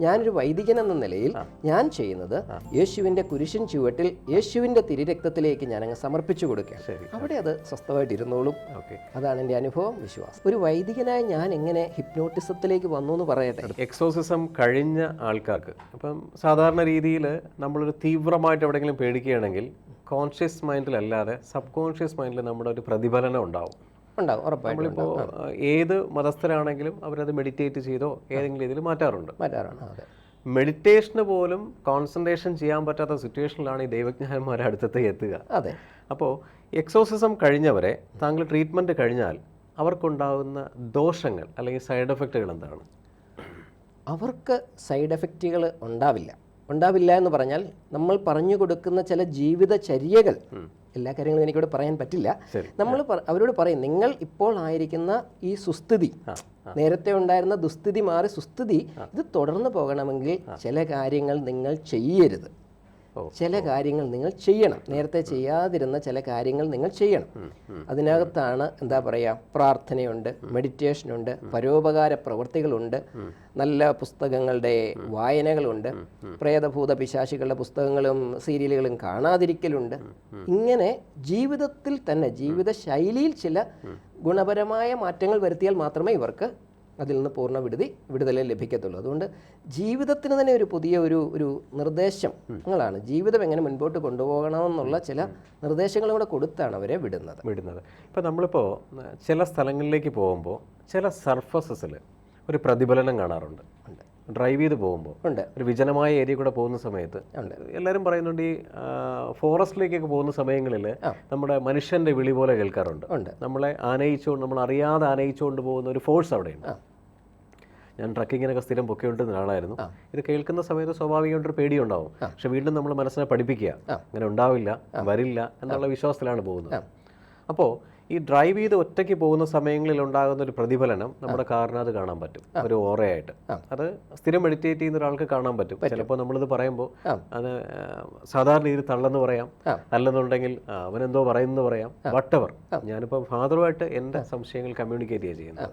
ഞാനൊരു വൈദികൻ എന്ന നിലയിൽ ഞാൻ ചെയ്യുന്നത് യേശുവിന്റെ കുരിശിൻ ചുവട്ടിൽ യേശുവിന്റെ തിരിരക്തത്തിലേക്ക് ഞാൻ അങ്ങ് സമർപ്പിച്ചു കൊടുക്കുക അവിടെ അത് സ്വസ്ഥമായിട്ട് ഇരുന്നോളും. അതാണ് എന്റെ അനുഭവം വിശ്വാസം. ഒരു വൈദികനായ ഞാൻ എങ്ങനെ ഹിപ്നോട്ടിസത്തിലേക്ക് വന്നു എന്ന് പറയട്ടെ? എക്സോസിസം കഴിഞ്ഞ ആൾക്കാർക്ക് അപ്പം സാധാരണ രീതിയിൽ നമ്മളൊരു തീവ്രമായിട്ട് എവിടെയെങ്കിലും പേടിക്കുകയാണെങ്കിൽ കോൺഷ്യസ് മൈൻഡിലല്ലാതെ സബ് കോൺഷ്യസ് മൈൻഡിൽ നമ്മുടെ ഒരു പ്രതിഫലനം ഉണ്ടാവും. ഉണ്ടാവും ഉറപ്പായിട്ടും നമ്മളിപ്പോൾ ഏത് മതസ്ഥരാണെങ്കിലും അവരത് മെഡിറ്റേറ്റ് ചെയ്തോ ഏതെങ്കിലും രീതിയിൽ മാറ്റാറുണ്ട്. മാറ്റാറാണ് അതെ. മെഡിറ്റേഷന് പോലും കോൺസെൻട്രേഷൻ ചെയ്യാൻ പറ്റാത്ത സിറ്റുവേഷനിലാണ് ഈ ദൈവജ്ഞാനന്മാരെ അടുത്തത്തെ എത്തുക. അതെ. അപ്പോൾ എക്സോസിസം കഴിഞ്ഞവരെ താങ്കൾ ട്രീറ്റ്മെന്റ് കഴിഞ്ഞാൽ അവർക്കുണ്ടാകുന്ന ദോഷങ്ങൾ അല്ലെങ്കിൽ സൈഡ് എഫക്റ്റുകൾ എന്താണ്? അവർക്ക് സൈഡ് എഫക്റ്റുകൾ ഉണ്ടാവില്ല. ഉണ്ടാവില്ല എന്ന് പറഞ്ഞാൽ നമ്മൾ പറഞ്ഞു കൊടുക്കുന്ന ചില ജീവിതചര്യകൾ എല്ലാ കാര്യങ്ങളും എനിക്കിവിടെ പറയാൻ പറ്റില്ല. നമ്മൾ അവരോട് പറയും നിങ്ങൾ ഇപ്പോൾ ആയിരിക്കുന്ന ഈ സുസ്ഥിതി നേരത്തെ ഉണ്ടായിരുന്ന ദുസ്ഥിതി മാറി സുസ്ഥിതി ഇത് തുടർന്ന് പോകണമെങ്കിൽ ചില കാര്യങ്ങൾ നിങ്ങൾ ചെയ്യരുത്. ചില കാര്യങ്ങൾ നിങ്ങൾ ചെയ്യണം. നേരത്തെ ചെയ്യാതിരുന്ന ചില കാര്യങ്ങൾ നിങ്ങൾ ചെയ്യണം. അതിനകത്താണ് എന്താ പറയുക പ്രാർത്ഥനയുണ്ട് മെഡിറ്റേഷനുണ്ട് പരോപകാര പ്രവൃത്തികളുണ്ട് നല്ല പുസ്തകങ്ങളുടെ വായനകളുണ്ട് പ്രേതഭൂത പിശാശികളുടെ പുസ്തകങ്ങളും സീരിയലുകളും കാണാതിരിക്കലുണ്ട്. ഇങ്ങനെ ജീവിതത്തിൽ തന്നെ ജീവിത ശൈലിയിൽ ചില ഗുണപരമായ മാറ്റങ്ങൾ വരുത്തിയാൽ മാത്രമേ ഇവർക്ക് അതിൽ നിന്ന് പൂർണ വിടുതി വിടുതലേ ലഭിക്കത്തുള്ളൂ. അതുകൊണ്ട് ജീവിതത്തിന് തന്നെ ഒരു പുതിയ ഒരു ഒരു നിർദ്ദേശങ്ങളാണ് ജീവിതം എങ്ങനെ മുൻപോട്ട് കൊണ്ടുപോകണമെന്നുള്ള ചില നിർദ്ദേശങ്ങളും കൂടെ കൊടുത്താണ് അവരെ വിടുന്നത്. വിടുന്നത്. ഇപ്പോൾ നമ്മളിപ്പോൾ ചില സ്ഥലങ്ങളിലേക്ക് പോകുമ്പോൾ ചില സർഫസസിൽ ഒരു പ്രതിഫലനം കാണാറുണ്ട്. ഡ്രൈവ് ചെയ്ത് പോകുമ്പോൾ ഉണ്ട്. ഒരു വിജനമായ ഏരിയ കൂടെ പോകുന്ന സമയത്ത് ഉണ്ട്. എല്ലാവരും പറയുന്നുണ്ട് ഈ ഫോറസ്റ്റിലേക്കൊക്കെ പോകുന്ന സമയങ്ങളിൽ നമ്മുടെ മനുഷ്യന്റെ വിളി പോലെ കേൾക്കാറുണ്ട്. ഉണ്ട്. നമ്മളെ ആനയിച്ചുകൊണ്ട് നമ്മൾ അറിയാതെ ആനയിച്ചുകൊണ്ട് പോകുന്ന ഒരു ഫോഴ്സ് അവിടെയുണ്ട്. ഞാൻ ട്രക്കിങ്ങിനൊക്കെ സ്ഥിരം പൊക്കെകൊണ്ടിരുന്ന ആളായിരുന്നു. ഇത് കേൾക്കുന്ന സമയത്ത് സ്വാഭാവികമായിട്ടൊരു പേടിയുണ്ടാവും. പക്ഷെ വീണ്ടും നമ്മൾ മനസ്സിനെ പഠിപ്പിക്കുക. അങ്ങനെ ഉണ്ടാവില്ല വരില്ല എന്നുള്ള വിശ്വാസത്തിലാണ് പോകുന്നത്. അപ്പോൾ ഈ ഡ്രൈവ് ചെയ്ത് ഒറ്റയ്ക്ക് പോകുന്ന സമയങ്ങളിൽ ഉണ്ടാകുന്ന ഒരു പ്രതിഫലനം നമ്മുടെ കാറിനകത്ത് കാണാൻ പറ്റും. ഒരു ഓറയായിട്ട്. അത് സ്ഥിരം മെഡിറ്റേറ്റ് ചെയ്യുന്ന ഒരാൾക്ക് കാണാൻ പറ്റും. ചിലപ്പോൾ നമ്മളിത് പറയുമ്പോൾ അത് സാധാരണ രീതിയിൽ തള്ളെന്ന് പറയാം. അല്ലെന്നുണ്ടെങ്കിൽ അവനെന്തോ പറയുന്നു പറയാം. വട്ടവർ ഞാനിപ്പോൾ ഫാദറുമായിട്ട് എന്റെ സംശയങ്ങൾ കമ്മ്യൂണിക്കേറ്റ് ചെയ്യുന്നത്.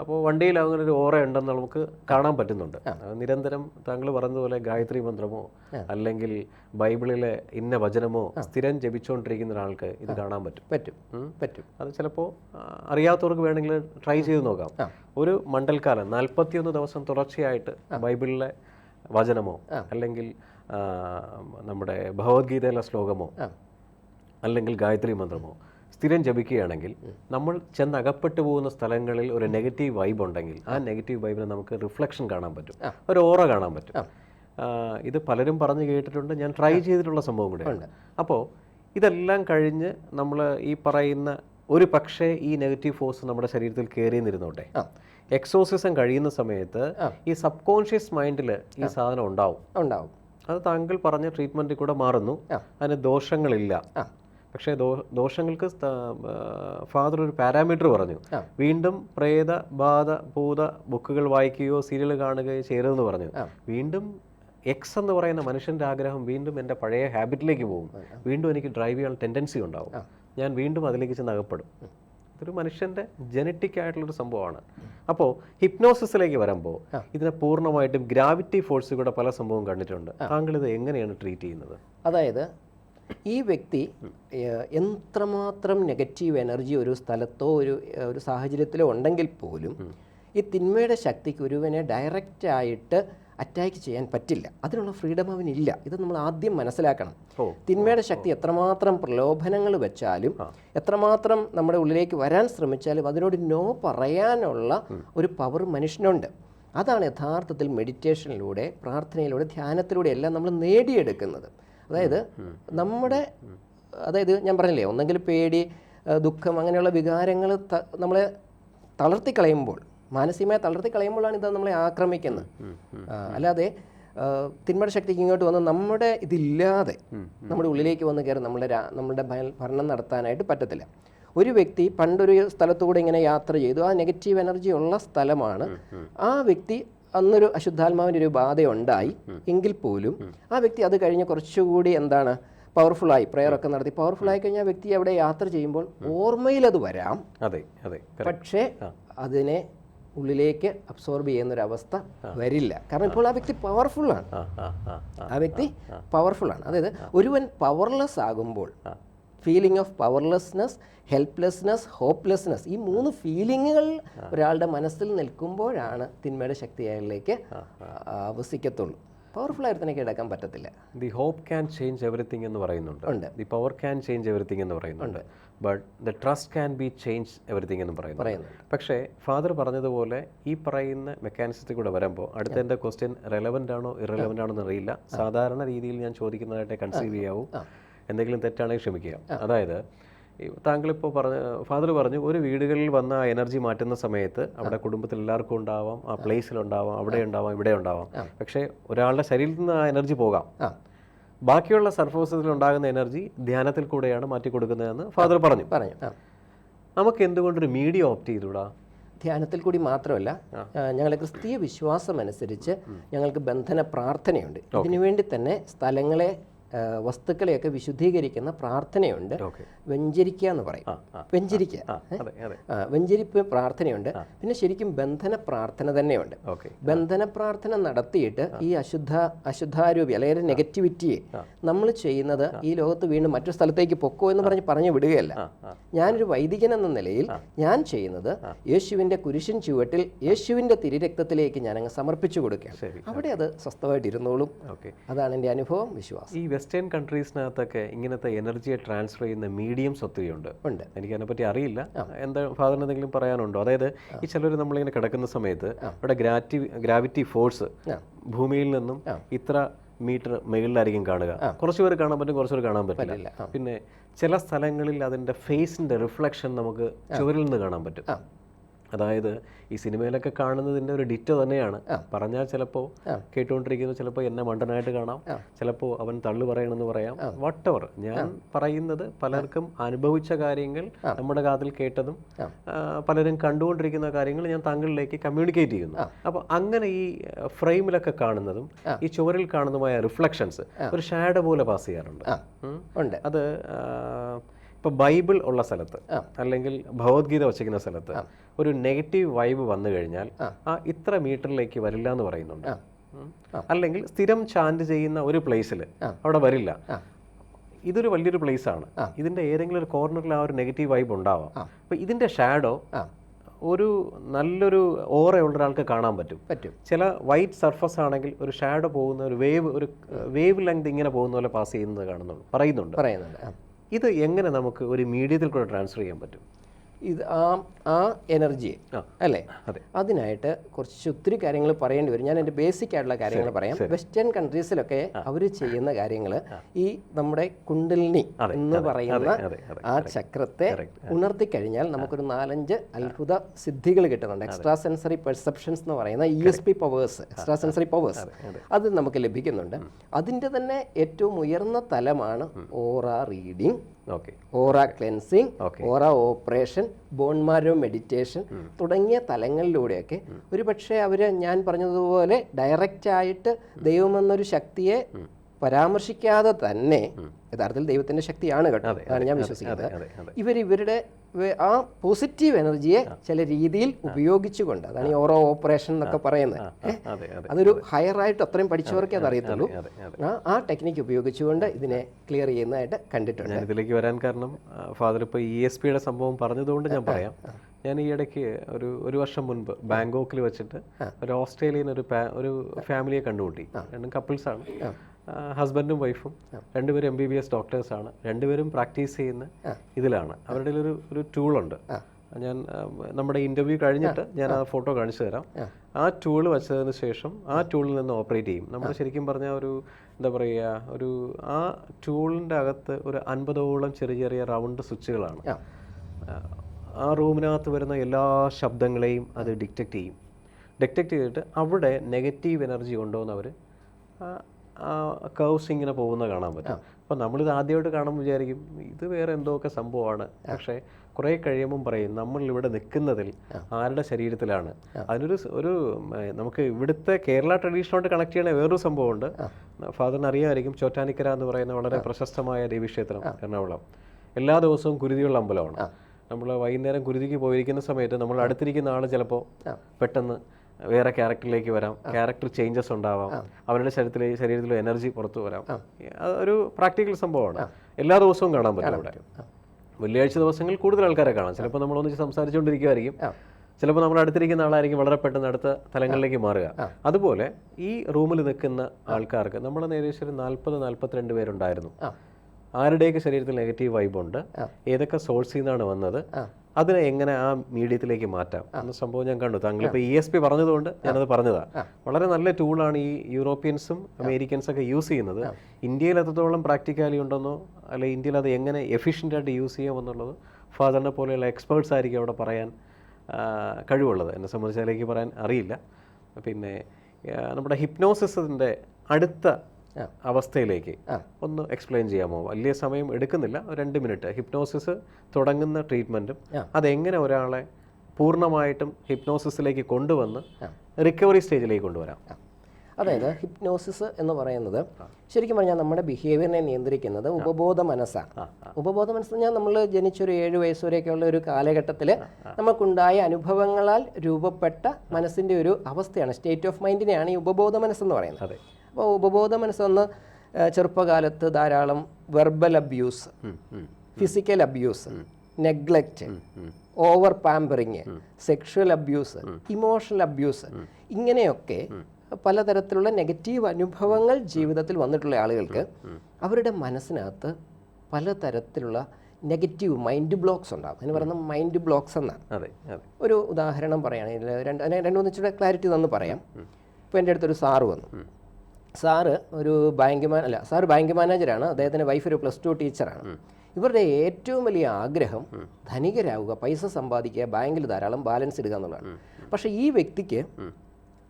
അപ്പോൾ വണ്ടിയിൽ അങ്ങനെ ഒരു ഓറ ഉണ്ടെന്ന് നമുക്ക് കാണാൻ പറ്റുന്നുണ്ട്. നിരന്തരം താങ്കൾ പറഞ്ഞതുപോലെ ഗായത്രി മന്ത്രമോ അല്ലെങ്കിൽ ബൈബിളിലെ ഇന്ന വചനമോ സ്ഥിരം ജപിച്ചുകൊണ്ടിരിക്കുന്ന ഒരാൾക്ക് ഇത് കാണാൻ പറ്റും. പറ്റും. പറ്റും. അത് ചിലപ്പോൾ അറിയാത്തവർക്ക് വേണമെങ്കിൽ ട്രൈ ചെയ്ത് നോക്കാം. ഒരു മണ്ഡൽക്കാലം നാൽപ്പത്തിയൊന്ന് ദിവസം തുടർച്ചയായിട്ട് ബൈബിളിലെ വചനമോ അല്ലെങ്കിൽ നമ്മുടെ ഭഗവത്ഗീതയിലെ ശ്ലോകമോ അല്ലെങ്കിൽ ഗായത്രി മന്ത്രമോ സ്ഥിരം ജപിക്കുകയാണെങ്കിൽ നമ്മൾ ചെന്ന് അകപ്പെട്ടു പോകുന്ന സ്ഥലങ്ങളിൽ ഒരു നെഗറ്റീവ് വൈബ് ഉണ്ടെങ്കിൽ ആ നെഗറ്റീവ് വൈബിനെ നമുക്ക് റിഫ്ലക്ഷൻ കാണാൻ പറ്റും. ഒരു ഓറ കാണാൻ പറ്റും. ഇത് പലരും പറഞ്ഞു കേട്ടിട്ടുണ്ട് ഞാൻ ട്രൈ ചെയ്തിട്ടുള്ള സംഭവം കൂടെ അപ്പോൾ ഇതെല്ലാം കഴിഞ്ഞ് നമ്മൾ ഈ പറയുന്ന ഒരു പക്ഷേ ഈ നെഗറ്റീവ് ഫോഴ്സ് നമ്മുടെ ശരീരത്തിൽ കയറിയെന്നിരുന്നോട്ടെ എക്സോസിസം കഴിയുന്ന സമയത്ത് ഈ സബ് കോൺഷ്യസ് മൈൻഡിൽ ഈ സാധനം ഉണ്ടാവും. ഉണ്ടാവും. അത് താങ്കൾ പറഞ്ഞ ട്രീറ്റ്മെന്റിൽ കൂടെ മാറുന്നു. അതിന് ദോഷങ്ങളില്ല. പക്ഷേ ദോ ദോഷങ്ങൾക്ക് ഫാദർ ഒരു പാരാമീറ്റർ പറഞ്ഞു. വീണ്ടും പ്രേത ബാധ ഭൂത ബുക്കുകൾ വായിക്കുകയോ സീരിയൽ കാണുകയോ ചെയ്യരുതെന്ന് പറഞ്ഞു. വീണ്ടും എക്സ് എന്ന് പറയുന്ന മനുഷ്യന്റെ ആഗ്രഹം വീണ്ടും എന്റെ പഴയ ഹാബിറ്റിലേക്ക് പോകും. വീണ്ടും എനിക്ക് ഡ്രൈവ് ചെയ്യാൻ ടെൻഡൻസി ഉണ്ടാവും. ഞാൻ വീണ്ടും അതിലേക്ക് ചെന്ന് അകപ്പെടും. ഇതൊരു മനുഷ്യന്റെ ജനറ്റിക് ആയിട്ടുള്ളൊരു സംഭവമാണ്. അപ്പോൾ ഹിപ്നോസിസിലേക്ക് വരുമ്പോൾ ഇതിനെ പൂർണമായിട്ടും ഗ്രാവിറ്റി ഫോഴ്സ് കൂടെ പല സംഭവം കണ്ടിട്ടുണ്ട്. താങ്കൾ ഇത് എങ്ങനെയാണ് ട്രീറ്റ് ചെയ്യുന്നത്? അതായത് ഈ വ്യക്തി എത്രമാത്രം നെഗറ്റീവ് എനർജി ഒരു സ്ഥലത്തോ ഒരു ഒരു സാഹചര്യത്തിലോ ഉണ്ടെങ്കിൽ പോലും ഈ തിന്മയുടെ ശക്തിക്ക് ഒരുവനെ ഡയറക്റ്റ് ആയിട്ട് അറ്റാക്ക് ചെയ്യാൻ പറ്റില്ല. അതിനുള്ള ഫ്രീഡം അവനില്ല. ഇത് നമ്മൾ ആദ്യം മനസ്സിലാക്കണം. തിന്മയുടെ ശക്തി എത്രമാത്രം പ്രലോഭനങ്ങൾ വെച്ചാലും എത്രമാത്രം നമ്മുടെ ഉള്ളിലേക്ക് വരാൻ ശ്രമിച്ചാലും അതിനോട് നോ പറയാനുള്ള ഒരു പവർ മനുഷ്യനുണ്ട്. അതാണ് യഥാർത്ഥത്തിൽ മെഡിറ്റേഷനിലൂടെ പ്രാർത്ഥനയിലൂടെ ധ്യാനത്തിലൂടെ എല്ലാം നമ്മൾ നേടിയെടുക്കുന്നത്. അതായത് നമ്മുടെ അതായത് ഞാൻ പറഞ്ഞില്ലേ ഒന്നെങ്കിൽ പേടി ദുഃഖം അങ്ങനെയുള്ള വികാരങ്ങൾ നമ്മളെ തളർത്തിക്കളയുമ്പോൾ മാനസികമായി തളർത്തിക്കളയുമ്പോഴാണ് ഇത് നമ്മളെ ആക്രമിക്കുന്നത്. അല്ലാതെ തിന്മയുടെ ശക്തിക്ക് ഇങ്ങോട്ട് വന്ന് നമ്മുടെ ഇതില്ലാതെ നമ്മുടെ ഉള്ളിലേക്ക് വന്ന് കയറി നമ്മുടെ നമ്മുടെ ഭരണം നടത്താനായിട്ട് പറ്റത്തില്ല. ഒരു വ്യക്തി പണ്ടൊരു സ്ഥലത്തുകൂടെ ഇങ്ങനെ യാത്ര ചെയ്തു ആ നെഗറ്റീവ് എനർജി ഉള്ള സ്ഥലമാണ്. ആ വ്യക്തി അന്നൊരു അശുദ്ധാത്മാവിന്റെ ഒരു ബാധയുണ്ടായി. എങ്കിൽ പോലും ആ വ്യക്തി അത് കഴിഞ്ഞ് കുറച്ചുകൂടി എന്താണ് പവർഫുള്ളായി പ്രെയർ ഒക്കെ നടത്തി. പവർഫുള്ളായി കഴിഞ്ഞാൽ വ്യക്തി അവിടെ യാത്ര ചെയ്യുമ്പോൾ ഓർമ്മയിൽ അത് വരാം. അതെ അതെ പക്ഷേ അതിനെ ഉള്ളിലേക്ക് അബ്സോർബ് ചെയ്യുന്ന ഒരു അവസ്ഥ വരില്ല. കാരണം ഇപ്പോൾ ആ വ്യക്തി പവർഫുള്ളാണ് ആണ്. ആ വ്യക്തി പവർഫുൾ ആ. വ്യക്തി പവർഫുള്ളാണ് അതായത് ഒരുവൻ പവർലെസ് ആകുമ്പോൾ feeling of powerlessness helplessness hopelessness ഈ മൂന്ന് ഫീലിങ്ങുകൾ ഒരാളുടെ മനസ്സിൽ നിൽക്കുമ്പോഴാണ് തിന്മയുടെ ശക്തി അയാളിലേക്ക് വസിക്കത്തുള്ളൂ പവർഫുൾ ആയിട്ട് എടുക്കാൻ പറ്റത്തില്ല. The hope can change everything എന്ന് പറയുന്നുണ്ട്. ഉണ്ട്. The power can change everything എന്ന് പറയുന്നുണ്ട്. But the trust can be change everything എന്ന് പറയുന്നു പറയുന്നുണ്ട്. പക്ഷേ ഫാദർ പറഞ്ഞതുപോലെ ഈ പറയുന്ന മെക്കാനിസത്തിൽ കൂടെ വരുമ്പോൾ അടുത്ത എന്റെ ക്വസ്റ്റ്യൻ റെലവന്റ് ആണോ ഇറലവന്റ് ആണോ എന്ന് അറിയില്ല. സാധാരണ രീതിയിൽ ഞാൻ ചോദിക്കുന്നതായിട്ട് കൺസീവ് ചെയ്യാവൂ. എന്തെങ്കിലും തെറ്റാണെങ്കിൽ ക്ഷമിക്കുക. അതായത് താങ്കളിപ്പോൾ പറഞ്ഞ ഫാദർ പറഞ്ഞു ഒരു വീടുകളിൽ വന്ന ആ എനർജി മാറ്റുന്ന സമയത്ത് അവിടെ കുടുംബത്തിൽ എല്ലാവർക്കും ഉണ്ടാവാം ആ പ്ലേസിൽ ഉണ്ടാവാം അവിടെ ഉണ്ടാവാം ഇവിടെ ഉണ്ടാവാം. പക്ഷേ ഒരാളുടെ ശരീരത്തിൽ നിന്ന് ആ എനർജി പോകാം. ബാക്കിയുള്ള സർഫോസസിൽ ഉണ്ടാകുന്ന എനർജി ധ്യാനത്തിൽ കൂടെയാണ് മാറ്റി കൊടുക്കുന്നതെന്ന് ഫാദർ പറഞ്ഞു. പറഞ്ഞു. നമുക്ക് എന്തുകൊണ്ടൊരു മീഡിയ ഓപ്റ്റ് ചെയ്തുകൂടാ ധ്യാനത്തിൽ കൂടി മാത്രമല്ല ഞങ്ങളെ ഞങ്ങളുടെ ക്രിസ്തീയ വിശ്വാസം അനുസരിച്ച് ഞങ്ങൾക്ക് ബന്ധന പ്രാർത്ഥനയുണ്ട്. ഇതിനുവേണ്ടി തന്നെ സ്ഥലങ്ങളെ വസ്തുക്കളെയൊക്കെ വിശുദ്ധീകരിക്കുന്ന പ്രാർത്ഥനയുണ്ട്. വെഞ്ചരിക്കുക എന്ന് പറയും. വെഞ്ചരിക്കുക. വെഞ്ചരിപ്പ് പ്രാർത്ഥനയുണ്ട്. പിന്നെ ശരിക്കും ബന്ധന പ്രാർത്ഥന തന്നെയുണ്ട്. ബന്ധന പ്രാർത്ഥന നടത്തിയിട്ട് ഈ അശുദ്ധ അശുദ്ധാരൂപി അല്ലെങ്കിൽ നെഗറ്റിവിറ്റിയെ നമ്മൾ ചെയ്യുന്നത് ഈ ലോകത്ത് വീണ്ടും മറ്റൊരു സ്ഥലത്തേക്ക് പൊക്കോ എന്ന് പറഞ്ഞ് പറഞ്ഞു വിടുകയല്ല. ഞാനൊരു വൈദികൻ എന്ന നിലയിൽ ഞാൻ ചെയ്യുന്നത് യേശുവിന്റെ കുരിശിൻ ചുവട്ടിൽ യേശുവിന്റെ തിരിരക്തത്തിലേക്ക് ഞാൻ അങ്ങ് സമർപ്പിച്ചു കൊടുക്കുകയാണ്. അവിടെ അത് സ്വസ്ഥമായിട്ട് ഇരുന്നോളും അതാണ് എന്റെ അനുഭവം വിശ്വാസം. വെസ്റ്റേൺ കൺട്രീസിനകത്തൊക്കെ ഇങ്ങനത്തെ എനർജിയെ ട്രാൻസ്ഫർ ചെയ്യുന്ന മീഡിയംസ് ഒത്തിരിയുണ്ട് ഉണ്ട്. എനിക്ക് അതിനെപ്പറ്റി അറിയില്ല. എന്താ ഫാദറിന് എന്തെങ്കിലും പറയാനുണ്ടോ? അതായത് ഈ ചിലർ നമ്മളിങ്ങനെ കിടക്കുന്ന സമയത്ത് അവിടെ ഗ്രാറ്റി ഗ്രാവിറ്റി ഫോഴ്സ് ഭൂമിയിൽ നിന്നും ഇത്ര മീറ്റർ മുകളിലായിരിക്കും കാണുക. കുറച്ച് പേര് കാണാൻ പറ്റും കുറച്ച് കാണാൻ പറ്റില്ല. പിന്നെ ചില സ്ഥലങ്ങളിൽ അതിന്റെ ഫേസിന്റെ റിഫ്ലക്ഷൻ നമുക്ക് ചുവരിൽ നിന്ന് കാണാൻ പറ്റും. അതായത് ഈ സിനിമയിലൊക്കെ കാണുന്നതിന്റെ ഒരു ഡിറ്റോ തന്നെയാണ്. പറഞ്ഞാൽ ചിലപ്പോൾ കേട്ടുകൊണ്ടിരിക്കുന്നത് ചിലപ്പോൾ എന്നെ മണ്ടനായിട്ട് കാണാം ചിലപ്പോൾ അവൻ തള്ളു പറയണമെന്ന് പറയാം. വട്ടവർ ഞാൻ പറയുന്നത് പലർക്കും അനുഭവിച്ച കാര്യങ്ങൾ നമ്മുടെ കാതിൽ കേട്ടതും പലരും കണ്ടുകൊണ്ടിരിക്കുന്ന കാര്യങ്ങൾ ഞാൻ താങ്കളിലേക്ക് കമ്മ്യൂണിക്കേറ്റ് ചെയ്യുന്നു. അപ്പോൾ അങ്ങനെ ഈ ഫ്രെയിമിലൊക്കെ കാണുന്നതും ഈ ചുവരിൽ കാണുന്നതുമായ റിഫ്ലക്ഷൻസ് ഒരു ഷാഡോ പോലെ പാസ് ചെയ്യാറുണ്ട്. ഉണ്ട്. അത് ഇപ്പോൾ ബൈബിൾ ഉള്ള സ്ഥലത്ത് അല്ലെങ്കിൽ ഭഗവത്ഗീത വച്ചിരിക്കുന്ന സ്ഥലത്ത് ഒരു നെഗറ്റീവ് വൈബ് വന്നു കഴിഞ്ഞാൽ ആ. ഇത്ര മീറ്ററിലേക്ക് വരില്ല എന്ന് പറയുന്നുണ്ട്. അല്ലെങ്കിൽ സ്ഥിരം ചാൻഡ് ചെയ്യുന്ന ഒരു പ്ലേസിൽ അവിടെ വരില്ല. ഇതൊരു വലിയൊരു പ്ലേസ് ആണ് ഇതിന്റെ ഏതെങ്കിലും ഒരു കോർണറിൽ ആ ഒരു നെഗറ്റീവ് വൈബ് ഉണ്ടാവാം. അപ്പോൾ ഇതിന്റെ ഷാഡോ ഒരു നല്ലൊരു ഓറയുള്ള ഒരാൾക്ക് കാണാൻ പറ്റും. പറ്റും. ചില വൈറ്റ് സർഫസ് ആണെങ്കിൽ ഒരു ഷാഡോ പോകുന്ന ഒരു വേവ് ഒരു വേവ് ലെങ്ത് ഇങ്ങനെ പോകുന്ന പോലെ പാസ് ചെയ്യുന്നത് കാണുന്നുള്ളൂ പറയുന്നുണ്ട്. പറയുന്നുണ്ട്. ഇത് എങ്ങനെ നമുക്ക് ഒരു മീഡിയത്തിൽ കൂടെ ട്രാൻസ്ഫർ ചെയ്യാൻ പറ്റും? ഇത് ആ ആ എനർജി അല്ലേ? അതെ. അതിനായിട്ട് കുറച്ച് ഒത്തിരി കാര്യങ്ങൾ പറയേണ്ടി വരും. ഞാൻ എന്റെ ബേസിക് ആയിട്ടുള്ള കാര്യങ്ങൾ പറയാം. വെസ്റ്റേൺ കൺട്രീസിലൊക്കെ അവർ ചെയ്യുന്ന കാര്യങ്ങൾ ഈ നമ്മുടെ കുണ്ടലിനി എന്ന് പറയുന്ന ആ ചക്രത്തെ ഉണർത്തി കഴിഞ്ഞാൽ നമുക്കൊരു നാലഞ്ച് അത്ഭുത സിദ്ധികൾ കിട്ടുന്നുണ്ട്. എക്സ്ട്രാ സെൻസറി പെർസെപ്ഷൻസ് എന്ന് പറയുന്ന E S P powers extra sensory powers അത് നമുക്ക് ലഭിക്കുന്നുണ്ട്. അതിന്റെ തന്നെ ഏറ്റവും ഉയർന്ന തലമാണ് aura reading aura cleansing aura operation bone marrow meditation തുടങ്ങിയ തലങ്ങളിലൂടെയൊക്കെ ഒരു പക്ഷേ അവർ ഞാൻ പറഞ്ഞതുപോലെ ഡയറക്റ്റ് ആയിട്ട് ദൈവമെന്നൊരു ശക്തിയെ പരാമർശിക്കാതെ തന്നെ യഥാർത്ഥത്തിൽ ദൈവത്തിന്റെ ശക്തിയാണ് കേട്ടോ. അതാണ് ഞാൻ വിശ്വസിക്കുന്നത്. ഇവർ ഇവരുടെ ആ പോസിറ്റീവ് എനർജിയെ ചില രീതിയിൽ ഉപയോഗിച്ചുകൊണ്ട് അതാണ് ഈ ഓരോ ഓപ്പറേഷൻ എന്നൊക്കെ പറയുന്നത്. അതെ അതെ. അതൊരു ഹയർ ആയിട്ട് അത്രയും പഠിച്ചവർക്കേ അത് അറിയത്തുള്ളൂ അതെ അതെ ആ ടെക്നിക്ക് ഉപയോഗിച്ചുകൊണ്ട് ഇതിനെ ക്ലിയർ ചെയ്യുന്നതായിട്ട് കണ്ടിട്ടുണ്ട്. ഇതിലേക്ക് വരാൻ കാരണം ഫാദർ ഇപ്പോൾ ഇ എസ് പിയുടെ സംഭവം പറഞ്ഞതുകൊണ്ട് ഞാൻ പറയാം. ഞാൻ ഈ ഇടയ്ക്ക് ഒരു ഒരു വർഷം മുൻപ് ബാങ്കോക്കിൽ വെച്ചിട്ട് ഒരു ഓസ്ട്രേലിയൻ ഒരു ഒരു ഫാമിലിയെ കണ്ടുമുട്ടി. രണ്ടും കപ്പിൾസ് ആണ്. ഹസ്ബൻഡും വൈഫും രണ്ടുപേരും എം ബി ബി എസ് ഡോക്ടേഴ്സാണ് രണ്ടുപേരും പ്രാക്ടീസ് ചെയ്യുന്ന ഇതിലാണ്. അവരുടെ ഒരു ഒരു ടൂളുണ്ട് ഞാൻ നമ്മുടെ ഇന്റർവ്യൂ കഴിഞ്ഞിട്ട് ഞാൻ ആ ഫോട്ടോ കാണിച്ചു തരാം. ആ. ടൂൾ വെച്ചതിന് ശേഷം ആ ടൂളിൽ നിന്ന് ഓപ്പറേറ്റ് ചെയ്യും. നമ്മൾ ശരിക്കും പറഞ്ഞാൽ ഒരു എന്താ പറയുക ഒരു ആ ടൂളിന്റെ അകത്ത് ഒരു അൻപതോളം ചെറിയ ചെറിയ റൗണ്ട് സ്വിച്ചുകളാണ്. ആ. ആ റൂമിനകത്ത് വരുന്ന എല്ലാ ശബ്ദങ്ങളെയും അത് ഡിറ്റക്റ്റ് ചെയ്യും. ഡിറ്റക്റ്റ് ചെയ്തിട്ട് അവിടെ നെഗറ്റീവ് എനർജി ഉണ്ടോ എന്ന് അവർ കർവ്സ് ഇങ്ങനെ പോകുന്നത് കാണാൻ പറ്റും. അപ്പോൾ നമ്മളിത് ആദ്യമായിട്ട് കാണുമ്പോൾ വിചാരിക്കും ഇത് വേറെ എന്തോ ഒക്കെ സംഭവമാണ്. പക്ഷേ കുറേ കഴിയുമ്പം പറയും നമ്മൾ ഇവിടെ നിൽക്കുന്നതിൽ ആരുടെ ശരീരത്തിലാണ്? അതിനൊരു ഒരു നമുക്ക് ഇവിടുത്തെ കേരള ട്രഡീഷനോട്ട് കണക്ട് ചെയ്യണ വേറൊരു സംഭവമുണ്ട്. ഫാദറിന് അറിയാമായിരിക്കും ചോറ്റാനിക്കര എന്ന് പറയുന്ന വളരെ പ്രശസ്തമായ ദേവീക്ഷേത്രം എറണാകുളം. എല്ലാ ദിവസവും കുരുതിയുള്ള അമ്പലമാണ്. നമ്മൾ വൈകുന്നേരം കുരുതിക്ക് പോയിരിക്കുന്ന സമയത്ത് നമ്മൾ അടുത്തിരിക്കുന്ന ആൾ ചിലപ്പോൾ പെട്ടെന്ന് വേറെ ക്യാരക്ടറിലേക്ക് വരാം. ക്യാരക്ടർ ചേഞ്ചസ് ഉണ്ടാവാം. അവരുടെ ശരീരത്തിലെ ശരീരത്തിലെ എനർജി പുറത്തു വരാം. അതൊരു ഒരു പ്രാക്ടിക്കൽ സംഭവമാണ്. എല്ലാ ദിവസവും കാണാൻ പറ്റും അവിടെ വെള്ളിയാഴ്ച ദിവസങ്ങളിൽ കൂടുതൽ ആൾക്കാരെ കാണാം. ചിലപ്പോൾ നമ്മൾ ഒന്നിച്ച് സംസാരിച്ചുകൊണ്ടിരിക്കുമായിരിക്കും ചിലപ്പോൾ നമ്മൾ അടുത്തിരിക്കുന്ന ആളായിരിക്കും വളരെ പെട്ടെന്ന് അടുത്ത തലങ്ങളിലേക്ക് മാറുക. അതുപോലെ ഈ റൂമിൽ നിൽക്കുന്ന ആൾക്കാർക്ക് നമ്മുടെ ഏകദേശം ഒരു നാൽപ്പത് നാൽപ്പത്തിരണ്ട് പേരുണ്ടായിരുന്നു. ആരുടെയൊക്കെ ശരീരത്തിൽ നെഗറ്റീവ് വൈബ് ഉണ്ട് ഏതൊക്കെ സോഴ്സിൽ നിന്നാണ് വന്നത്? അതിനെ എങ്ങനെ ആ മീഡിയത്തിലേക്ക് മാറ്റാം? എന്ന സംഭവം ഞാൻ കണ്ടു. താങ്കൾ ഇപ്പോൾ ഇ എസ് പി പറഞ്ഞതുകൊണ്ട് ഞാനത് പറഞ്ഞതാ. വളരെ നല്ല ടൂളാണ് ഈ യൂറോപ്യൻസും അമേരിക്കൻസും ഒക്കെ യൂസ് ചെയ്യുന്നത്. ഇന്ത്യയിൽ എത്രത്തോളം പ്രാക്ടിക്കാലി ഉണ്ടെന്നോ അല്ലെ ഇന്ത്യയിൽ അത് എങ്ങനെ എഫിഷ്യന്റ് ആയിട്ട് യൂസ് ചെയ്യാം എന്നുള്ളത് ഫാദറിനെ പോലെയുള്ള എക്സ്പേർട്സ് ആയിരിക്കും അവിടെ പറയാൻ കഴിവുള്ളത്. എന്നെ സംബന്ധിച്ച് അതിലേക്ക് പറയാൻ അറിയില്ല. പിന്നെ നമ്മുടെ ഹിപ്നോസിസിന്റെ അടുത്ത അവസ്ഥയിലേക്ക് ഒന്ന് എക്സ്പ്ലെയിൻ ചെയ്യാമോ? വലിയ സമയം എടുക്കുന്നില്ല. രണ്ട് മിനിറ്റ് ഹിപ്നോസിസ് തുടങ്ങുന്ന ട്രീറ്റ്മെന്റും അതെങ്ങനെ ഒരാളെ പൂർണമായിട്ടും ഹിപ്നോസിസിലേക്ക് കൊണ്ടുവന്ന് റിക്കവറി സ്റ്റേജിലേക്ക് കൊണ്ടുവരാം? അതായത് ഹിപ്നോസിസ് എന്ന് പറയുന്നത് ശരിക്കും പറഞ്ഞാൽ നമ്മുടെ ബിഹേവിയറിനെ നിയന്ത്രിക്കുന്നത് ഉപബോധ മനസ്സാണ് ഉപബോധ മനസ്സ് ഞാൻ നമ്മൾ ജനിച്ചൊരു ഏഴ് വയസ്സ് വരെയൊക്കെയുള്ള ഒരു കാലഘട്ടത്തിൽ നമുക്കുണ്ടായ അനുഭവങ്ങളാൽ രൂപപ്പെട്ട മനസ്സിന്റെ ഒരു അവസ്ഥയാണ്. സ്റ്റേറ്റ് ഓഫ് മൈൻഡിനെയാണ് ഈ ഉപബോധ മനസ്സെന്ന് പറയുന്നത്. അപ്പോൾ ഉപബോധ മനസ്സൊന്ന് ചെറുപ്പകാലത്ത് ധാരാളം verbal abuse physical abuse neglect over pampering sexual abuse emotional abuse ഇങ്ങനെയൊക്കെ പലതരത്തിലുള്ള നെഗറ്റീവ് അനുഭവങ്ങൾ ജീവിതത്തിൽ വന്നിട്ടുള്ള ആളുകൾക്ക് അവരുടെ മനസ്സിനകത്ത് പലതരത്തിലുള്ള നെഗറ്റീവ് മൈൻഡ് ബ്ലോക്സ് ഉണ്ടാകും എന്ന് പറയുന്നത് മൈൻഡ് ബ്ലോക്സ് എന്നാണ്. ഒരു ഉദാഹരണം പറയുകയാണെങ്കിൽ രണ്ട് രണ്ട് ക്ലാരിറ്റി തന്നു പറയാം. ഇപ്പോൾ എന്റെ അടുത്തൊരു സാറ് വന്നു. സാറ് ഒരു ബാങ്ക് മാൻ അല്ല സാറ് ബാങ്ക് മാനേജറാണ് അദ്ദേഹത്തിന്റെ വൈഫ് ഒരു പ്ലസ് ടു ടീച്ചറാണ് ഇവരുടെ ഏറ്റവും വലിയ ആഗ്രഹം ധനികരാവുക പൈസ സമ്പാദിക്കുക ബാങ്കിൽ ധാരാളം ബാലൻസ് ഇടുക എന്നുള്ളതാണ്. പക്ഷേ ഈ വ്യക്തിക്ക്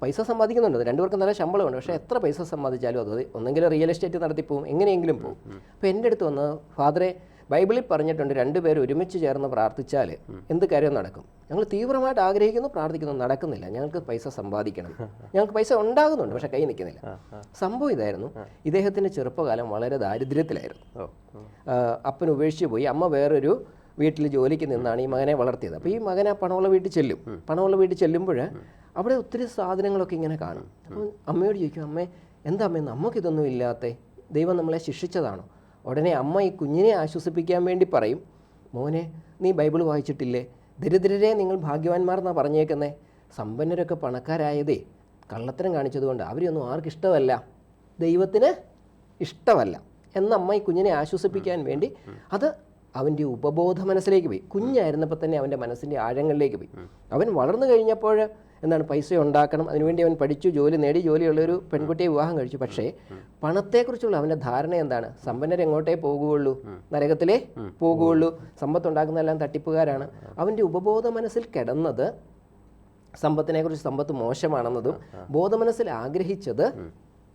പൈസ സമ്പാദിക്കുന്നുണ്ട്. രണ്ടുപേർക്കും നല്ല ശമ്പളമുണ്ട് പക്ഷേ എത്ര പൈസ സമ്പാദിച്ചാലും അത് ഒന്നെങ്കിലും റിയൽ എസ്റ്റേറ്റ് നടത്തി പോകും എങ്ങനെയെങ്കിലും പോകും അപ്പോൾ എന്റെ അടുത്ത് വന്ന് ഫാദറെ ബൈബിളിൽ പറഞ്ഞിട്ടുണ്ട് രണ്ടുപേർ ഒരുമിച്ച് ചേർന്ന് പ്രാർത്ഥിച്ചാൽ എന്ത് കാര്യം നടക്കും? ഞങ്ങൾ തീവ്രമായിട്ട് ആഗ്രഹിക്കുന്നു പ്രാർത്ഥിക്കുന്നു നടക്കുന്നില്ല. ഞങ്ങൾക്ക് പൈസ സമ്പാദിക്കണം. ഞങ്ങൾക്ക് പൈസ ഉണ്ടാകുന്നുണ്ട് പക്ഷെ കൈ നിൽക്കുന്നില്ല. സംഭവം ഇതായിരുന്നു. ഇദ്ദേഹത്തിന്റെ ചെറുപ്പകാലം വളരെ ദാരിദ്ര്യത്തിലായിരുന്നു. അപ്പൻ ഉപേക്ഷിച്ച് പോയി. അമ്മ വേറൊരു വീട്ടിൽ ജോലിക്ക് നിന്നാണ് ഈ മകനെ വളർത്തിയത്. അപ്പോൾ ഈ മകൻ ആ പണമുള്ള വീട്ടിൽ ചെല്ലും. പണമുള്ള വീട്ടിൽ ചെല്ലുമ്പോൾ അവിടെ ഒത്തിരി സാധനങ്ങളൊക്കെ ഇങ്ങനെ കാണും. അപ്പോൾ അമ്മയോട് ചോദിക്കും അമ്മേ എന്താ അമ്മേ നമുക്കിതൊന്നും ഇല്ലാത്ത? ദൈവം നമ്മളെ ശിക്ഷിച്ചതാണോ? ഉടനെ അമ്മ ഈ കുഞ്ഞിനെ ആശ്വസിപ്പിക്കാൻ വേണ്ടി പറയും മോനെ നീ ബൈബിൾ വായിച്ചിട്ടില്ലേ? ദരിദ്രരെ നിങ്ങൾ ഭാഗ്യവാന്മാർ എന്നാണ് പറഞ്ഞേക്കുന്നേ. സമ്പന്നരൊക്കെ പണക്കാരായതേ കള്ളത്തരം കാണിച്ചതുകൊണ്ട് അവരെയൊന്നും ആർക്കും ഇഷ്ടമല്ല. ദൈവത്തിന് ഇഷ്ടമല്ല. എന്നമ്മ ഈ കുഞ്ഞിനെ ആശ്വസിപ്പിക്കാൻ വേണ്ടി അത് അവന്റെ ഉപബോധ മനസ്സിലേക്ക് പോയി. കുഞ്ഞായിരുന്നപ്പോൾ തന്നെ അവന്റെ മനസ്സിന്റെ ആഴങ്ങളിലേക്ക് പോയി. അവൻ വളർന്നു കഴിഞ്ഞപ്പോൾ എന്താണ് പൈസ ഉണ്ടാക്കണം. അതിനുവേണ്ടി അവൻ പഠിച്ചു ജോലി നേടി. ജോലിയുള്ള ഒരു പെൺകുട്ടിയെ വിവാഹം കഴിച്ചു. പക്ഷേ പണത്തെക്കുറിച്ചുള്ള അവന്റെ ധാരണ എന്താണ്? സമ്പന്നർ എങ്ങോട്ടേ പോകുകയുള്ളൂ? നരകത്തിലേ പോകുകയുള്ളൂ. സമ്പത്തുണ്ടാക്കുന്നതെല്ലാം തട്ടിപ്പുകാരാണ്. അവന്റെ ഉപബോധ മനസ്സിൽ കിടന്നത് സമ്പത്തിനെക്കുറിച്ച് സമ്പത്ത് മോശമാണെന്നതും ബോധമനസ്സിൽ ആഗ്രഹിച്ചത്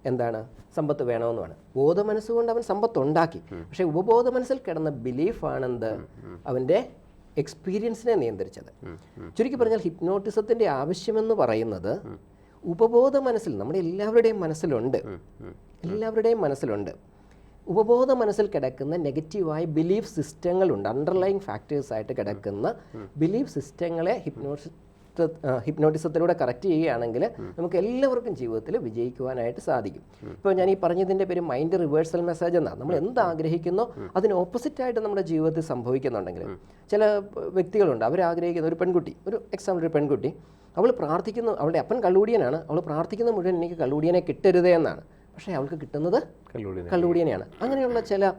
എന്താണ്? സമ്പത്ത് വേണമെന്നുമാണ്. ബോധമനസ്സുകൊണ്ട് അവൻ സമ്പത്ത് ഉണ്ടാക്കി പക്ഷേ ഉപബോധ മനസ്സിൽ കിടന്ന ബിലീഫാണെന്ത് അവന്റെ എക്സ്പീരിയൻസിനെ നിയന്ത്രിച്ചത്. ചുരുക്കി പറഞ്ഞാൽ ഹിപ്നോട്ടിസത്തിന്റെ ആവശ്യമെന്ന് പറയുന്നത് ഉപബോധ മനസ്സിൽ നമ്മുടെ എല്ലാവരുടെയും മനസ്സിലുണ്ട്. എല്ലാവരുടെയും മനസ്സിലുണ്ട്. ഉപബോധ മനസ്സിൽ കിടക്കുന്ന നെഗറ്റീവായ ബിലീഫ് സിസ്റ്റങ്ങളുണ്ട് അണ്ടർലൈങ് ഫാക്ടേഴ്സ് ആയിട്ട് കിടക്കുന്ന ബിലീഫ് സിസ്റ്റങ്ങളെ ഹിപ്നോസിസ് ഹിപ്നോട്ടിസത്തിലൂടെ കറക്റ്റ് ചെയ്യുകയാണെങ്കിൽ നമുക്ക് എല്ലാവർക്കും ജീവിതത്തിൽ വിജയിക്കുവാനായിട്ട് സാധിക്കും. ഇപ്പോൾ ഞാൻ ഈ പറഞ്ഞതിന്റെ പേര് മൈൻഡ് റിവേഴ്സൽ മെസ്സേജ് എന്നാണ് നമ്മൾ എന്ത് ആഗ്രഹിക്കുന്നോ അതിന് ഓപ്പോസിറ്റായിട്ട് നമ്മുടെ ജീവിതത്തിൽ സംഭവിക്കുന്നുണ്ടെങ്കിൽ. ചില വ്യക്തികളുണ്ട് അവർ ആഗ്രഹിക്കുന്ന ഒരു പെൺകുട്ടി ഒരു എക്സാമ്പിൾ ഒരു പെൺകുട്ടി അവൾ പ്രാർത്ഥിക്കുന്നു അവളുടെ അപ്പൻ കള്ളൂടിയനാണ് അവൾ പ്രാർത്ഥിക്കുന്ന മുഴുവൻ എനിക്ക് കള്ളൂടിയനെ കിട്ടരുതേ എന്നാണ്. പക്ഷേ അവൾക്ക് കിട്ടുന്നത് കള്ളൂടിയനെയാണ്. അങ്ങനെയുള്ള ചില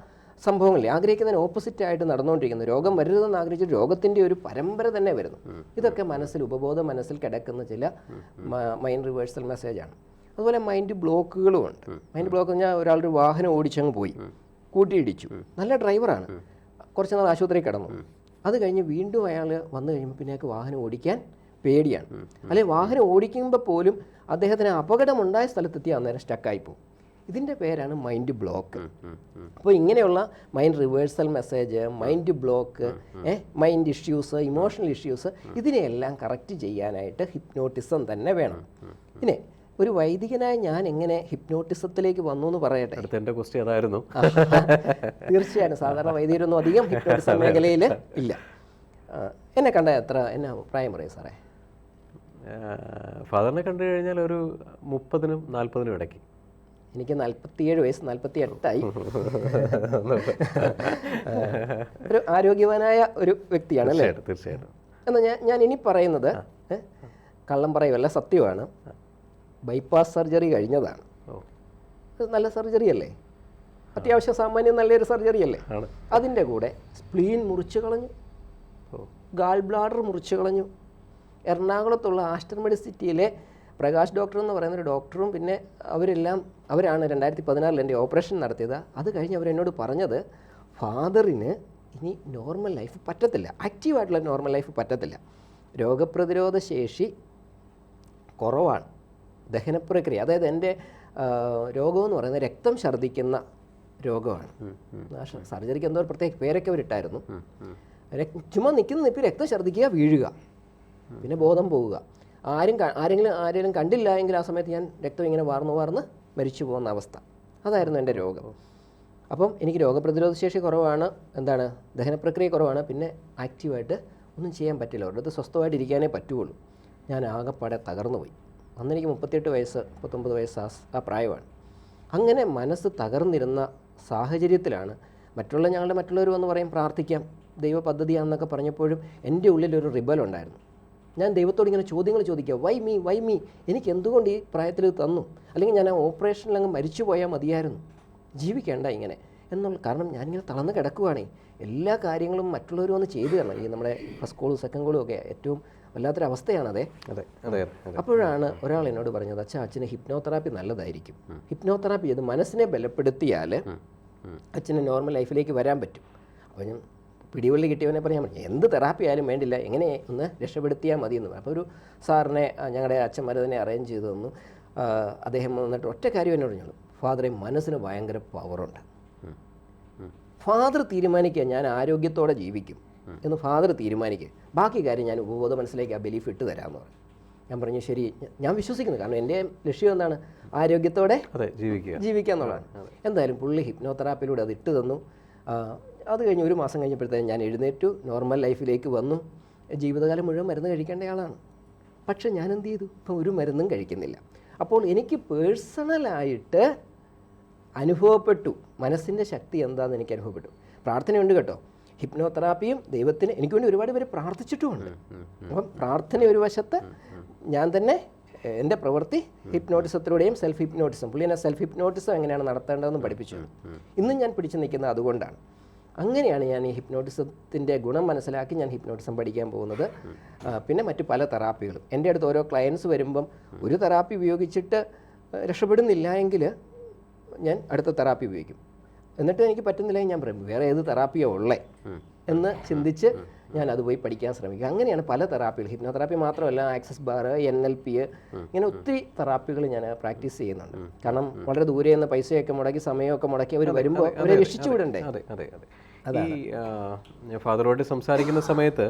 സംഭവങ്ങളില്ലേ? ആഗ്രഹിക്കുന്നതിന് ഓപ്പോസിറ്റ് ആയിട്ട് നടന്നുകൊണ്ടിരിക്കുന്നു. രോഗം വരരുതെന്ന് ആഗ്രഹിച്ച് രോഗത്തിന്റെ ഒരു പരമ്പര തന്നെ വരുന്നു. ഇതൊക്കെ മനസ്സിൽ ഉപബോധ മനസ്സിൽ കിടക്കുന്ന ചില മൈൻഡ് റിവേഴ്സൽ മെസ്സേജ് ആണ്. അതുപോലെ മൈൻഡ് ബ്ലോക്കുകളും ഉണ്ട്. മൈൻഡ് ബ്ലോക്ക് എന്ന് പറഞ്ഞാൽ ഒരാളുടെ വാഹനം ഓടിച്ചങ്ങ് പോയി. കൂട്ടിയിടിച്ചു. നല്ല ഡ്രൈവറാണ് കുറച്ച് നാൾ ആശുപത്രിയിൽ കിടന്നു. അത് കഴിഞ്ഞ് വീണ്ടും അയാൾ വന്നു കഴിയുമ്പോൾ പിന്നെ അയാൾക്ക് വാഹനം ഓടിക്കാൻ പേടിയാണ്. അല്ലെ വാഹനം ഓടിക്കുമ്പോൾ പോലും അദ്ദേഹത്തിന് അപകടമുണ്ടായ സ്ഥലത്തെത്തി അന്നേരം സ്റ്റക്കായി പോകും ഇതിന്റെ പേരാണ് മൈൻഡ് ബ്ലോക്ക്. അപ്പോൾ ഇങ്ങനെയുള്ള mind reversal message mind block mind issues emotional issues ഇതിനെയെല്ലാം കറക്റ്റ് ചെയ്യാനായിട്ട് ഹിപ്നോട്ടിസം തന്നെ വേണം. പിന്നെ ഒരു വൈദികനായ ഞാൻ എങ്ങനെ ഹിപ്നോട്ടിസത്തിലേക്ക് വന്നു എന്ന് പറയട്ടെ എന്റെ ക്വസ്റ്റ്യൻ അതായിരുന്നു തീർച്ചയായും സാധാരണ വൈദികരൊന്നും അധികം ഹിപ്നോട്ടിസം മേഖലയിൽ ഇല്ല. എന്നെ കണ്ട എത്ര എന്നെ പ്രായം പറയും സാറേ. ഫാദറിനെ കണ്ടു കഴിഞ്ഞാൽ ഒരു മുപ്പതിനും നാൽപ്പതിനും ഇടയ്ക്ക്. എനിക്ക് നാൽപ്പത്തിയേഴ് വയസ്സ് നാൽപ്പത്തി എട്ടായി ഒരു ആരോഗ്യവാനായ ഒരു വ്യക്തിയാണ് അല്ലേ? തീർച്ചയായിട്ടും എന്നാ എന്നാൽ ഞാൻ ഞാൻ ഇനി പറയുന്നത് കള്ളം പറയുമല്ല സത്യമാണ്? ബൈപ്പാസ് സർജറി കഴിഞ്ഞതാണ്. നല്ല സർജറി അല്ലേ? അത്യാവശ്യം സാമാന്യം നല്ലൊരു സർജറി അല്ലേ? അതിന്റെ കൂടെ സ്പ്ലീൻ മുറിച്ച് കളഞ്ഞു. ഗാൾ ബ്ലാഡർ മുറിച്ച് കളഞ്ഞു. എറണാകുളത്തുള്ള ആസ്റ്റർമെഡി മെഡിസിറ്റിയിലെ പ്രകാശ് ഡോക്ടർ എന്ന് പറയുന്ന ഒരു ഡോക്ടറും പിന്നെ അവരെല്ലാം അവരാണ് രണ്ടായിരത്തി പതിനാറിൽ എന്റെ ഓപ്പറേഷൻ നടത്തിയത്. അത് കഴിഞ്ഞ് അവരെന്നോട് പറഞ്ഞത് ഫാദറിന് ഇനി നോർമൽ ലൈഫ് പറ്റത്തില്ല. ആക്റ്റീവായിട്ടുള്ള നോർമൽ ലൈഫ് പറ്റത്തില്ല. രോഗപ്രതിരോധ ശേഷി കുറവാണ്. ദഹനപ്രക്രിയ അതായത് എന്റെ രോഗമെന്ന് പറയുന്നത് രക്തം ഛർദ്ദിക്കുന്ന രോഗമാണ്. സർജറിക്ക് എന്തോ ഒരു പ്രത്യേക പേരൊക്കെ അവരിട്ടായിരുന്നു. ചുമ്മാ നിൽക്കുന്ന നിപ്പി രക്തം ഛർദ്ദിക്കുക വീഴുക പിന്നെ ബോധം പോവുക ആരും ആരെങ്കിലും ആരെങ്കിലും കണ്ടില്ല എങ്കിൽ ആ സമയത്ത് ഞാൻ രക്തം ഇങ്ങനെ വാർന്നു വാർന്ന് മരിച്ചു പോകുന്ന അവസ്ഥ. അതായിരുന്നു എന്റെ രോഗം. അപ്പം എനിക്ക് രോഗപ്രതിരോധ ശേഷി കുറവാണ് എന്താണ് ദഹനപ്രക്രിയ കുറവാണ് പിന്നെ ആക്റ്റീവായിട്ട് ഒന്നും ചെയ്യാൻ പറ്റില്ല. ഒരിടത്ത് സ്വസ്ഥമായിട്ട് ഇരിക്കാനേ പറ്റുള്ളൂ. ഞാൻ ആകെപ്പാടെ തകർന്നു പോയി അന്ന് എനിക്ക് മുപ്പത്തിയെട്ട് വയസ്സ് മുപ്പത്തൊമ്പത് വയസ്സ് ആ ആ പ്രായമാണ്. അങ്ങനെ മനസ്സ് തകർന്നിരുന്ന സാഹചര്യത്തിലാണ് മറ്റുള്ള ഞങ്ങളുടെ മറ്റുള്ളവർ വന്ന് പറയും പ്രാർത്ഥിക്കാം ദൈവ പദ്ധതിയാണെന്നൊക്കെ പറഞ്ഞപ്പോഴും എന്റെ ഉള്ളിലൊരു റിബൽ ഉണ്ടായിരുന്നു ഞാൻ ദൈവത്തോട് ഇങ്ങനെ ചോദ്യങ്ങൾ ചോദിക്കുക. വൈ മീ വൈ മീ എനിക്ക് എന്തുകൊണ്ട് ഈ പ്രായത്തിൽ ഇത് തന്നു? അല്ലെങ്കിൽ ഞാൻ ആ ഓപ്പറേഷനിൽ അങ്ങ് മരിച്ചു പോയാൽ മതിയായിരുന്നു? ജീവിക്കേണ്ട ഇങ്ങനെ. എന്നുള്ള കാരണം ഞാനിങ്ങനെ തളർന്ന് കിടക്കുവാണേ. എല്ലാ കാര്യങ്ങളും മറ്റുള്ളവർ വന്ന് ചെയ്തു തരണം. ഈ നമ്മുടെ ഫസ്റ്റ് കോളും സെക്കൻഡ് കോളും ഒക്കെ ഏറ്റവും വല്ലാത്തൊരവസ്ഥയാണ് അതെ അതെ അതെ. അപ്പോഴാണ് ഒരാൾ എന്നോട് പറഞ്ഞത് അച്ഛാ അച്ഛന് ഹിപ്നോതെറാപ്പി നല്ലതായിരിക്കും. ഹിപ്നോതെറാപ്പി ചെയ്ത് മനസ്സിനെ ബലപ്പെടുത്തിയാൽ അച്ഛന് നോർമൽ ലൈഫിലേക്ക് വരാൻ പറ്റും. അപ്പോൾ ഞാൻ പിടിവള്ളി കിട്ടിയവനെ പറയാൻ എന്ത് തെറാപ്പി ആയാലും വേണ്ടില്ല എങ്ങനെ ഒന്ന് രക്ഷപ്പെടുത്തിയാൽ മതി എന്ന് അപ്പോൾ ഒരു സാറിനെ ഞങ്ങളുടെ അച്ഛന്മാർ തന്നെ അറേഞ്ച് ചെയ്തു തന്നു. അദ്ദേഹം വന്നിട്ട് ഒറ്റ കാര്യം എന്നോട് പറഞ്ഞു. ഫാദറെ മനസ്സിന് ഭയങ്കര പവറുണ്ട് ഫാദർ തീരുമാനിക്കുക ഞാൻ ആരോഗ്യത്തോടെ ജീവിക്കും. എന്ന് ഫാദർ തീരുമാനിക്കുക. ബാക്കി കാര്യം ഞാൻ ഉപബോധ മനസ്സിലേക്ക് ആ ബിലീഫ് ഇട്ട് തരാമെന്ന് പറഞ്ഞു. ഞാൻ പറഞ്ഞു ശരി ഞാൻ വിശ്വസിക്കുന്നു. കാരണം എന്റെ ലക്ഷ്യം എന്താണ്? ആരോഗ്യത്തോടെ ജീവിക്കുക. ജീവിക്കുക എന്നുള്ളതാണ്. എന്തായാലും പുള്ളി ഹിപ്നോതെറാപ്പിയിലൂടെ അത് ഇട്ട് തന്നു. അത് കഴിഞ്ഞ് ഒരു മാസം കഴിഞ്ഞപ്പോഴത്തേക്കും ഞാൻ എഴുന്നേറ്റു. നോർമൽ ലൈഫിലേക്ക് വന്നു. ജീവിതകാലം മുഴുവൻ മരുന്ന് കഴിക്കേണ്ട ആളാണ്. പക്ഷെ ഞാൻ എന്ത് ചെയ്തു? ഇപ്പം ഒരു മരുന്നും കഴിക്കുന്നില്ല. അപ്പോൾ എനിക്ക് പേഴ്സണലായിട്ട് അനുഭവപ്പെട്ടു. മനസ്സിന്റെ ശക്തി എന്താണെന്ന് എനിക്ക് അനുഭവപ്പെട്ടു. പ്രാർത്ഥനയുണ്ട് കേട്ടോ. ഹിപ്നോതെറാപ്പിയും ദൈവത്തിന് എനിക്ക് വേണ്ടി ഒരുപാട് പേര് പ്രാർത്ഥിച്ചിട്ടുമുണ്ട്. അപ്പം പ്രാർത്ഥന ഒരു വശത്ത് ഞാൻ തന്നെ എന്റെ പ്രവൃത്തി ഹിപ്നോട്ടിസത്തിലൂടെയും സെൽഫ് ഹിപ്നോട്ടിസം പുള്ളി എന്നെ സെൽഫ് ഹിപ്നോട്ടിസം എങ്ങനെയാണ് നടത്തേണ്ടതെന്ന് പഠിപ്പിച്ചു. ഇന്നും ഞാൻ പിടിച്ചു നിൽക്കുന്നത് അതുകൊണ്ടാണ്. അങ്ങനെയാണ് ഞാൻ ഈ ഹിപ്നോട്ടിസത്തിന്റെ ഗുണം മനസ്സിലാക്കി ഞാൻ ഹിപ്നോട്ടിസം പഠിക്കാൻ പോകുന്നത്. പിന്നെ മറ്റു പല തെറാപ്പികളും. എന്റെ അടുത്ത് ഓരോ ക്ലയൻസ് വരുമ്പം ഒരു തെറാപ്പി ഉപയോഗിച്ചിട്ട് രക്ഷപ്പെടുന്നില്ല എങ്കിൽ ഞാൻ അടുത്ത തെറാപ്പി ഉപയോഗിക്കും. എന്നിട്ട് എനിക്ക് പറ്റുന്നില്ലെങ്കിൽ ഞാൻ പറയും വേറെ ഏത് തെറാപ്പിയോ ഉള്ളേ? എന്ന് ചിന്തിച്ച് ഞാൻ അത് പോയി പഠിക്കാൻ ശ്രമിക്കുക അങ്ങനെയാണ് പല തെറാപ്പികൾ ഹിപ്നോതെറാപ്പി മാത്രമല്ല access bar N L P ഇങ്ങനെ ഒത്തിരി തെറാപ്പികൾ ഞാൻ പ്രാക്ടീസ് ചെയ്യുന്നുണ്ട്. കാരണം വളരെ ദൂരെ നിന്ന് പൈസയൊക്കെ മുടക്കി സമയമൊക്കെ മുടക്കി അവർ വരുമ്പോൾ അവരെ രക്ഷിച്ചു വിടണ്ടേ? അതെ അതെ അതെ. ഈ ഫാദറോട് സംസാരിക്കുന്ന സമയത്ത്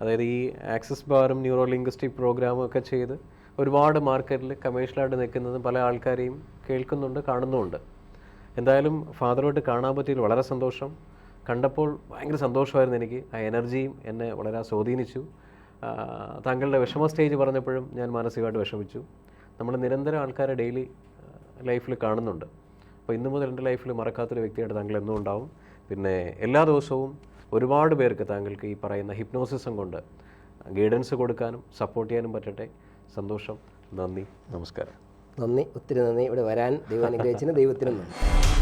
അതായത് ഈ ആക്സസ് ബാറും ന്യൂറോ ലിംഗ്വിസ്റ്റിക് പ്രോഗ്രാമും ഒക്കെ ചെയ്ത് ഒരുപാട് മാർക്കറ്റിൽ കമേഴ്ഷ്യലായിട്ട് നിൽക്കുന്നതും പല ആൾക്കാരെയും കേൾക്കുന്നുണ്ട് കാണുന്നുമുണ്ട്. എന്തായാലും ഫാദറോട്ട് കാണാൻ പറ്റിയതിൽ വളരെ സന്തോഷം. കണ്ടപ്പോൾ ഭയങ്കര സന്തോഷമായിരുന്നു എനിക്ക്. ആ എനർജിയും എന്നെ വളരെ സ്വാധീനിച്ചു. താങ്കളുടെ വിഷമ സ്റ്റേജ് പറഞ്ഞപ്പോഴും ഞാൻ മാനസികമായിട്ട് വിഷമിച്ചു. നമ്മൾ നിരന്തരം ആൾക്കാരെ ഡെയിലി ലൈഫിൽ കാണുന്നുണ്ട്. അപ്പോൾ ഇന്നു മുതൽ എന്റെ ലൈഫിൽ മറക്കാത്തൊരു വ്യക്തിയായിട്ട് താങ്കൾ എന്നും ഉണ്ടാവും. പിന്നെ എല്ലാ ദിവസവും ഒരുപാട് പേർക്ക് താങ്കൾക്ക് ഈ പറയുന്ന ഹിപ്നോസിസം കൊണ്ട് ഗൈഡൻസ് കൊടുക്കാനും സപ്പോർട്ട് ചെയ്യാനും പറ്റട്ടെ. സന്തോഷം. നന്ദി. നമസ്കാരം. നന്ദി. ഒത്തിരി നന്ദി. ഇവിടെ വരാൻ ദൈവം അനുഗ്രഹിച്ചതിന് ദൈവത്തിനും നന്ദി.